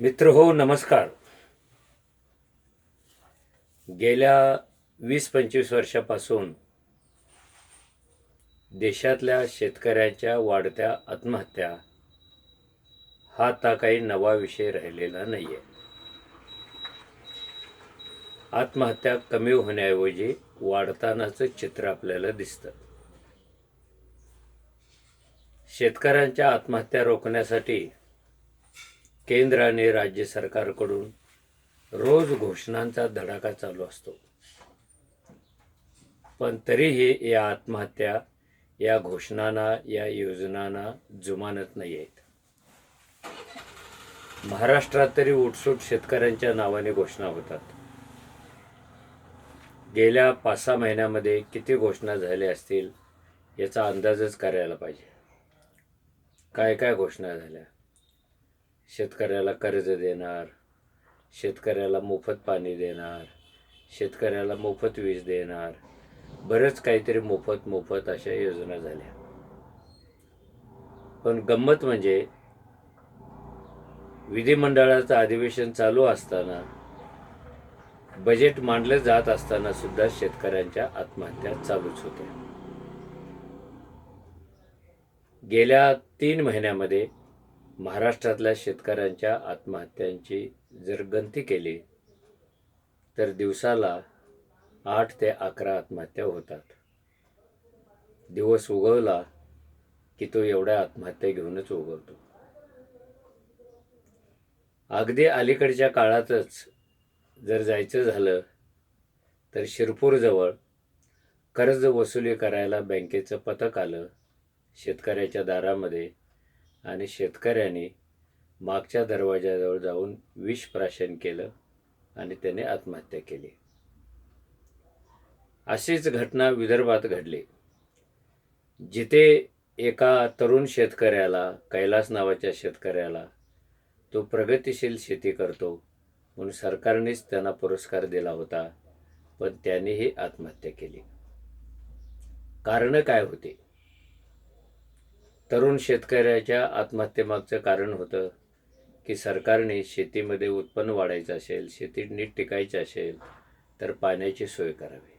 मित्र हो नमस्कार. गेल्या वीस पंचवीस वर्षापासून देशातल्या शेतकऱ्याच्या वाढत्या आत्महत्या हा आता काही नवा विषय राहिलेला नाही आहे आत्महत्या कमी होण्याऐवजी वाढतानाचं चित्र आपल्याला दिसतं. शेतकऱ्यांच्या आत्महत्या रोखण्यासाठी केंद्र आणि राज्य सरकारकडून रोज घोषणांचा धडाका चालू असतो. पण तरीही या आत्महत्या या घोषणांना या योजनांना जुमानत नाही आहेत महाराष्ट्रात तरी उठसूट शेतकऱ्यांच्या नावाने घोषणा होतात. गेल्या पाच सहा महिन्यामध्ये किती घोषणा झाल्या असतील याचा अंदाजच करायला पाहिजे. काय काय घोषणा झाल्या? शेतकऱ्याला कर्ज देणार शेतकऱ्याला मोफत पाणी देणार शेतकऱ्याला मोफत वीज देणार बरंच काहीतरी मोफत मोफत अशा योजना झाल्या. पण गंमत म्हणजे विधिमंडळाचं अधिवेशन चालू असताना बजेट मांडलं जात असताना सुद्धा शेतकऱ्यांच्या आत्महत्या चालूच होत्या. गेल्या तीन महिन्यामध्ये महाराष्ट्रातल्या शेतकऱ्यांच्या आत्महत्यांची जर गणती केली तर दिवसाला आठ ते अकरा आत्महत्या होतात. दिवस उगवला की तो एवढ्या आत्महत्या घेऊनच उगवतो. अगदी अलीकडच्या काळातच जर जायचं झालं तर शिरपूरजवळ कर्ज वसुली करायला बँकेचं पथक आलं शेतकऱ्याच्या दारामध्ये आणि शेतकऱ्याने मागच्या दरवाजाजवळ जाऊन विष प्राशन केलं आणि त्याने आत्महत्या केली. अशीच घटना विदर्भात घडली. जिथे एका तरुण शेतकऱ्याला कैलास नावाच्या शेतकऱ्याला तो प्रगतिशील शेती करतो म्हणून सरकारनेच त्यांना पुरस्कार दिला होता पण त्यानेही आत्महत्या केली. कारणं काय होती? तरुण शेतकऱ्याच्या आत्महत्येमागचं कारण होतं की सरकारने शेतीमध्ये उत्पन्न वाढायचं असेल शेती नीट टिकायची असेल तर पाण्याची सोय करावी.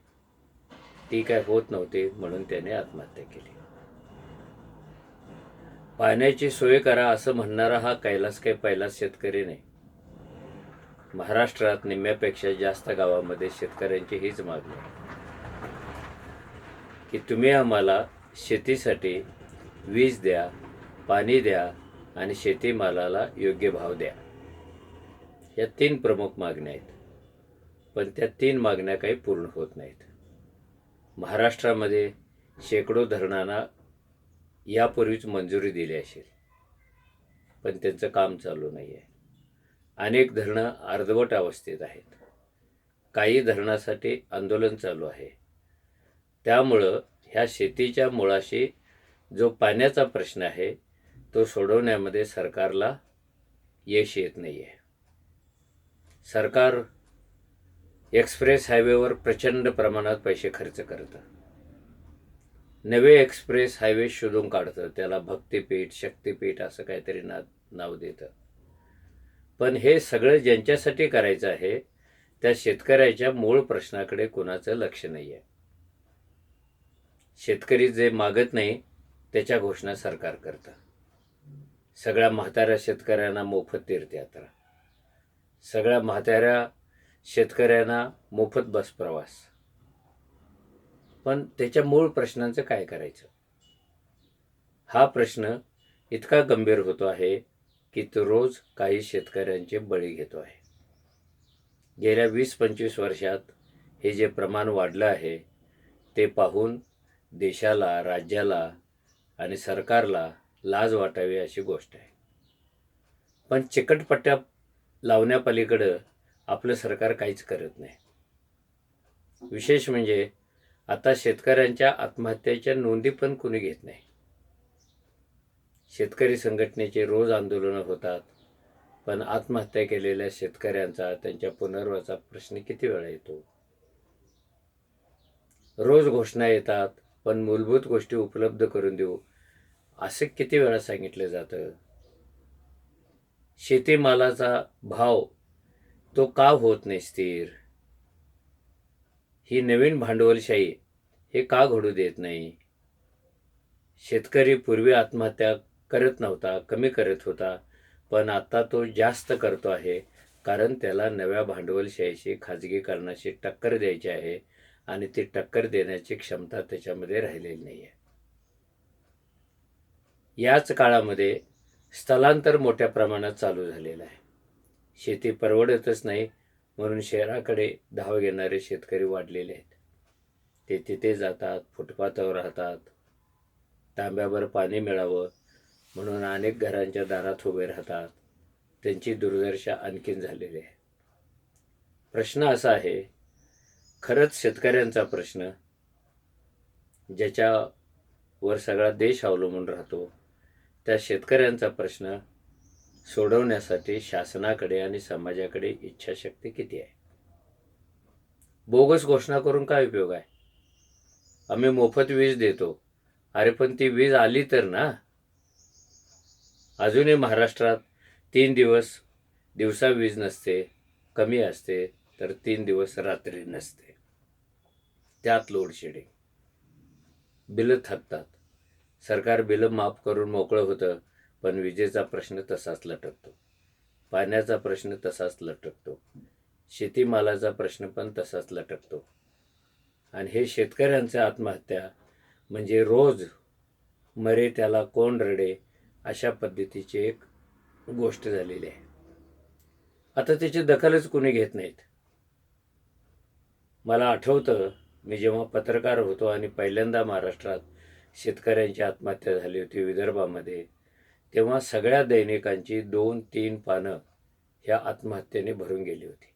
ती काय होत नव्हती म्हणून त्याने आत्महत्या केली. पाण्याची सोय करा असं म्हणणारा हा कैलास काही पहिलाच शेतकरी नाही. महाराष्ट्रात निम्म्यापेक्षा जास्त गावामध्ये शेतकऱ्यांची हीच मागणी आहे. की तुम्ही आम्हाला शेतीसाठी वीज द्या पाणी द्या आणि शेतीमालाला योग्य भाव द्या. या तीन प्रमुख मागण्या आहेत. पण त्या तीन मागण्या काही पूर्ण होत नाहीत. महाराष्ट्रामध्ये शेकडो धरणांना यापूर्वीच मंजुरी दिली असेल. पण त्यांचं काम चालू नाही आहे अनेक धरणं अर्धवट अवस्थेत आहेत. काही धरणासाठी आंदोलन चालू आहे. त्यामुळं ह्या शेतीच्या मुळाशी जो पाण्याचा प्रश्न आहे तो सोडवण्यामध्ये सरकारला यश येत नाही आहे सरकार एक्सप्रेस हायवेवर प्रचंड प्रमाणात पैसे खर्च करतं. नवे एक्सप्रेस हायवे शोधून काढतं त्याला भक्तिपीठ शक्तिपीठ असं काहीतरी ना नाव देतं. पण हे सगळं ज्यांच्यासाठी करायचं आहे त्या शेतकऱ्याच्या मूळ प्रश्नाकडे कुणाचं लक्ष नाही आहे शेतकरी जे मागत नाही त्याच्या घोषणा सरकार करतं. सगळ्या म्हाताऱ्या शेतकऱ्यांना मोफत तीर्थयात्रा सगळ्या म्हाताऱ्या शेतकऱ्यांना मोफत बस प्रवास. पण त्याच्या मूळ प्रश्नांचं काय करायचं? हा प्रश्न इतका गंभीर होतो आहे की तो रोज काही शेतकऱ्यांचे बळी घेतो आहे. गेल्या वीस पंचवीस वर्षात हे जे प्रमाण वाढलं आहे ते पाहून देशाला राज्याला आणि सरकारला लाज वाटावी अशी गोष्ट आहे. पण चिकटपट्ट्या लावण्यापलीकडं आपलं सरकार काहीच करत नाही. विशेष म्हणजे आता शेतकऱ्यांच्या आत्महत्येच्या नोंदी पण कुणी घेत नाही. शेतकरी संघटनेचे रोज आंदोलनं होतात पण आत्महत्या केलेल्या शेतकऱ्यांचा त्यांच्या पुनर्वाचा प्रश्न किती वेळा येतो? रोज घोषणा येतात पण मूलभूत गोष्टी उपलब्ध करून देऊ असं किती वेळा सांगितलं जातं? शेतीमालाचा भाव तो का होत नाही स्थिर? ही नवीन भांडवलशाही हे का घडू देत नाही? शेतकरी पूर्वी आत्महत्या करत नव्हता कमी करत होता पण आता तो जास्त करतो आहे कारण त्याला नव्या भांडवलशाहीशी खाजगीकरणाशी टक्कर द्यायची आहे आणि ती टक्कर देण्याची क्षमता त्याच्यामध्ये राहिलेली नाही आहे याच काळामध्ये स्थलांतर मोठ्या प्रमाणात चालू झालेलं आहे. शेती परवडतच नाही म्हणून शहराकडे धाव घेणारे शेतकरी वाढलेले आहेत. ते तिथे जातात फुटपाथावर राहतात. तांब्यावर पाणी मिळावं म्हणून अनेक घरांच्या दारात उभे राहतात. त्यांची दुर्दशा आणखीन झालेली आहे. प्रश्न असा आहे खरंच शेतकऱ्यांचा प्रश्न ज्याच्यावर सगळा देश अवलंबून राहतो त्या शेतकऱ्यांचा प्रश्न सोडवण्यासाठी शासनाकडे आणि समाजाकडे इच्छाशक्ती किती आहे? बोगस घोषणा करून काय उपयोग आहे? आम्ही मोफत वीज देतो. अरे पण ती वीज आली तर ना? अजूनही महाराष्ट्रात तीन दिवस दिवसा वीज नसते कमी असते तर तीन दिवस रात्री नसते. त्यात लोडशेडिंग बिलं थकतात. सरकार बिलं माफ करून मोकळं होतं पण विजेचा प्रश्न तसाच लटकतो. पाण्याचा प्रश्न तसाच लटकतो. शेतीमालाचा प्रश्न पण तसाच लटकतो. आणि हे शेतकऱ्यांचं आत्महत्या म्हणजे रोज मरे त्याला कोण रडे अशा पद्धतीची एक गोष्ट झालेली आहे. आता त्याची दखलच कोणी घेत नाहीत. मला आठवतं मी जेव्हा पत्रकार होतो आणि पहिल्यांदा महाराष्ट्रात शेतकऱ्यांची आत्महत्या झाली होती विदर्भामध्ये तेव्हा सगळ्या दैनिकांची दोन तीन पानं ह्या आत्महत्येने भरून गेली होती.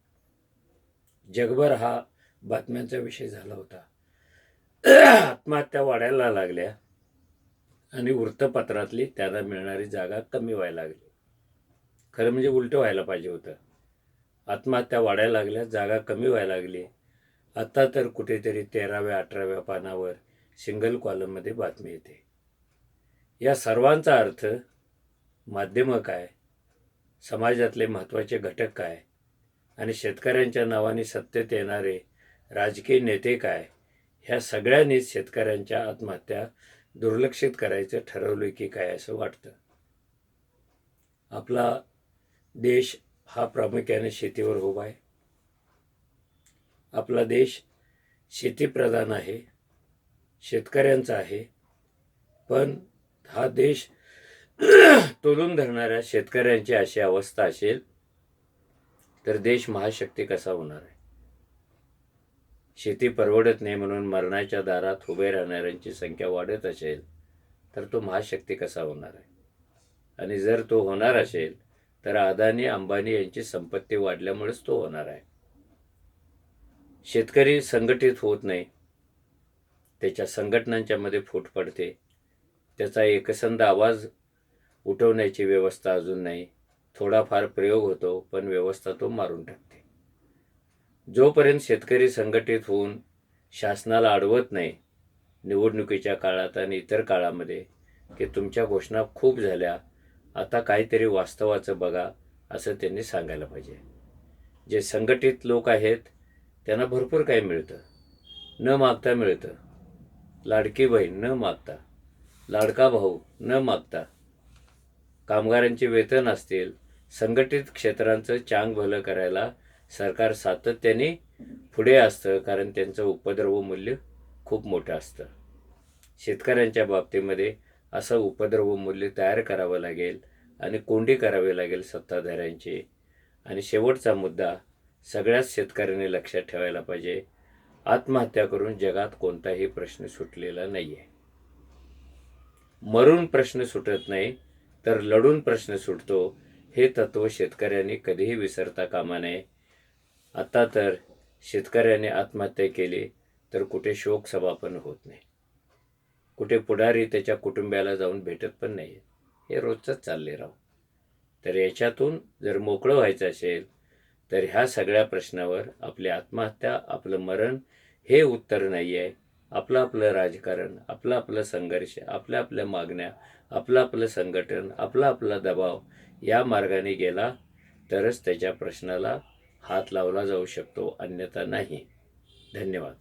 जगभर हा बातम्यांचा विषय झाला होता. आत्महत्या वाढायला लागल्या आणि वृत्तपत्रातली त्यांना मिळणारी जागा कमी व्हायला लागली. खरं म्हणजे उलटं व्हायला पाहिजे होतं. आत्महत्या वाढायला लागल्या जागा कमी व्हायला लागली. आता तर कुठेतरी तेराव्या अठराव्या पानावर सिंगल कॉलममध्ये बातमी येते. या सर्वांचा अर्थ माध्यमं काय समाजातले महत्त्वाचे घटक काय आणि शेतकऱ्यांच्या नावाने सत्तेत येणारे राजकीय नेते काय ह्या सगळ्यांनीच शेतकऱ्यांच्या आत्महत्या दुर्लक्षित करायचं ठरवलं की काय असं वाटतं. आपला देश हा प्रामुख्याने शेतीवर उभा आहे. आपला देश शेतीप्रधान आहे. शेतकऱ्यांचा आहे. पण हा देश तोलून धरणाऱ्या शेतकऱ्यांची अशी अवस्था असेल तर देश महाशक्ती कसा होणार आहे? शेती परवडत नाही म्हणून मरणाच्या दारात उभे राहणाऱ्यांची संख्या वाढत असेल तर तो महाशक्ती कसा होणार आहे? आणि जर तो होणार असेल तर अदानी अंबानी यांची संपत्ती वाढल्यामुळेच तो होणार आहे. शेतकरी संघटित होत नाही. त्याच्या संघटनांच्या मध्ये फूट पडते. त्याचा एकसंध आवाज उठवण्याची व्यवस्था अजून नाही. थोडाफार प्रयोग होतो पण व्यवस्था तो मारून टाकते. जोपर्यंत शेतकरी संघटित होऊन शासनाला अडवत नाही निवडणुकीच्या काळात आणि इतर काळामध्ये की तुमच्या घोषणा खूप झाल्या आता काहीतरी वास्तवाचं बघा असं त्यांनी सांगायला पाहिजे. जे संघटित लोक आहेत त्यांना भरपूर काही मिळतं. न मागता मिळतं. लाडकी बहीण न मागता लाडका भाऊ न मागता कामगारांचे वेतन असतील संघटित क्षेत्रांचं चांग भलं करायला सरकार सातत्याने पुढे असतं कारण त्यांचं उपद्रव मूल्य खूप मोठं असतं. शेतकऱ्यांच्या बाबतीमध्ये असं उपद्रव मूल्य तयार करावं लागेल आणि कोंडी करावी लागेल सत्ताधाऱ्यांची. आणि शेवटचा मुद्दा सगळ्याच शेतकऱ्यांनी लक्षात ठेवायला पाहिजे आत्महत्या करून जगात कोणताही प्रश्न सुटलेला नाही आहे मरून प्रश्न सुटत नाही तर लढून प्रश्न सुटतो हे तत्व शेतकऱ्यांनी कधीही विसरता कामा नये. आता तर शेतकऱ्याने आत्महत्या केली तर कुठे शोकसभा पण होत नाही. कुठे पुढारी त्याच्या कुटुंबियाला जाऊन भेटत पण नाही हे रोजचंच चालले राहू तर याच्यातून जर मोकळं व्हायचं असेल तर ह्या सगळ्या प्रश्नावर आपली आत्महत्या आपलं मरण हे उत्तर नाही आहे आपलं आपलं राजकारण आपलं आपलं संघर्ष आपल्या आपल्या मागण्या आपलं आपलं संघटन आपला आपला दबाव या मार्गाने गेला तरच त्याच्या प्रश्नाला हात लावला जाऊ शकतो अन्यथा नाही. धन्यवाद.